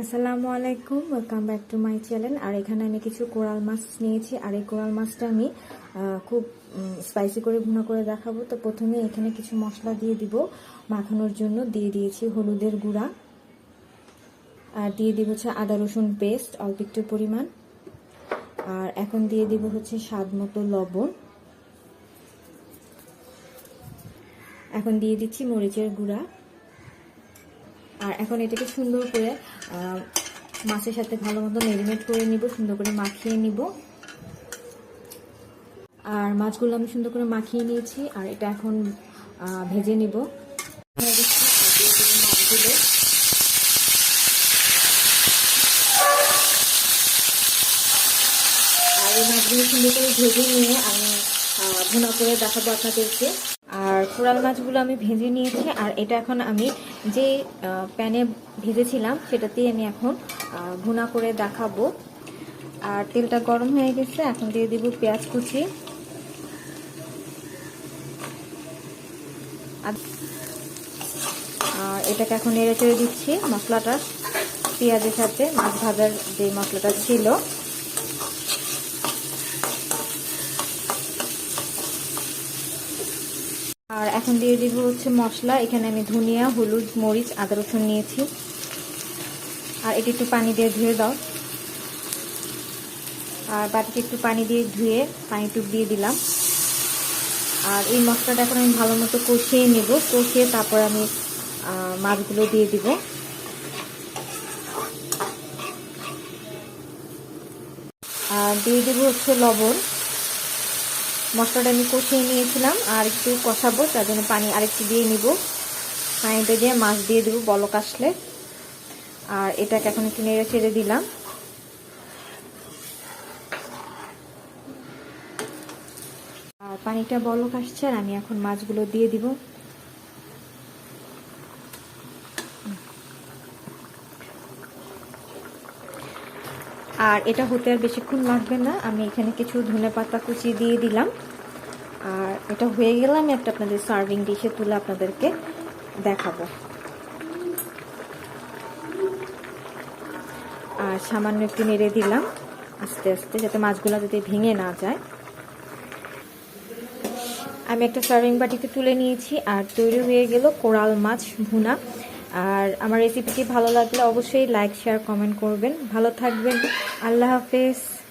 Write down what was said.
আসসালামু আলাইকুম welcome back to my channel আর এখানে আমি কিছু কোরাল মাছ নিয়েছি। আর এই কোরাল মাছটা আমি খুব স্পাইসি করে ভুনা করে দেখাবো। তো প্রথমে এখানে কিছু মশলা দিয়ে দিব। মাখানোর জন্য দিয়ে দিয়েছি হলুদের গুঁড়া। আর দিয়ে দিব হচ্ছে আদা রসুন পেস্ট অল্প একটু পরিমাণ। আর এখন দিয়ে দিব হচ্ছে স্বাদ মতো লবণ। এখন দিয়ে দিচ্ছি মরিচের গুঁড়া। আর এখন এটাকে সুন্দর করে মাছের সাথে ভালো মতো ম্যারিনেট করে নিব, সুন্দর করে মাখিয়ে নিব। আর মাছগুলো আমি সুন্দর করে মাখিয়ে নিয়েছি, আর এটা এখন ভেজে নিব। মাছগুলো আর এই মাছগুলো সুন্দর করে ভেজে নিয়ে আমি ভুনা করে দেখাবো আপনাদেরকে। কোরাল মাছগুলো আমি ভেজে নিয়েছি, আর এটা এখন আমি যে প্যানে ভেজেছিলাম সেটাতেই আমি এখন ভুনা করে দেখাবো। আর তেলটা গরম হয়ে গেছে, এখন দিয়ে দিব পেঁয়াজ কুচি। আর এটাকে এখন নেড়ে চেড়ে দিচ্ছি মশলাটা। পেঁয়াজের সাথে মাছ ভাজার যে মশলাটা ছিল আর এখন দিয়ে দিব হচ্ছে মশলা। এখানে আমি ধনিয়া, হলুদ, মরিচ, আদা রসুন নিয়েছি। আর এটি একটু পানি দিয়ে ধুয়ে দাও। আর বাটিতে একটু পানি দিয়ে ধুয়ে পানি টুক দিয়ে দিলাম। আর এই মশলাটা এখন আমি ভালো মতো কষিয়ে নেব। কষিয়ে তারপর আমি মাছগুলো দিয়ে দিব। আর দিয়ে দেবো হচ্ছে লবণ। মশলাটা আমি কষিয়ে নিয়েছিলাম আর একটু কষাবো, তার জন্য পানি আরেকটু দিয়ে নিব। পানিটা দিয়ে মাছ দিয়ে দেবো বলক আসলে। আর এটাকে এখন একটু নেড়ে ছেড়ে দিলাম। আর পানিটা বলক আসছে আর আমি এখন মাছগুলো দিয়ে দিব। আর এটা হতে আর বেশিক্ষণ লাগবে না। আমি এখানে কিছু ধনে পাতা কুচি দিয়ে দিলাম। আর এটা হয়ে গেলে আমি একটা আপনাদের সার্ভিং ডিশে তুলে আপনাদেরকে দেখাবো। আর সামান্য একটু নেড়ে দিলাম আস্তে আস্তে, যাতে মাছগুলো যাতে ভেঙে না যায়। আমি একটা সার্ভিং বাটিতে তুলে নিয়েছি। আর তৈরি হয়ে গেল কোরাল মাছ ভুনা। আর আমার রেসিপিটি ভালো লাগলে অবশ্যই লাইক শেয়ার কমেন্ট করবেন। ভালো থাকবেন। আল্লাহ হাফেজ।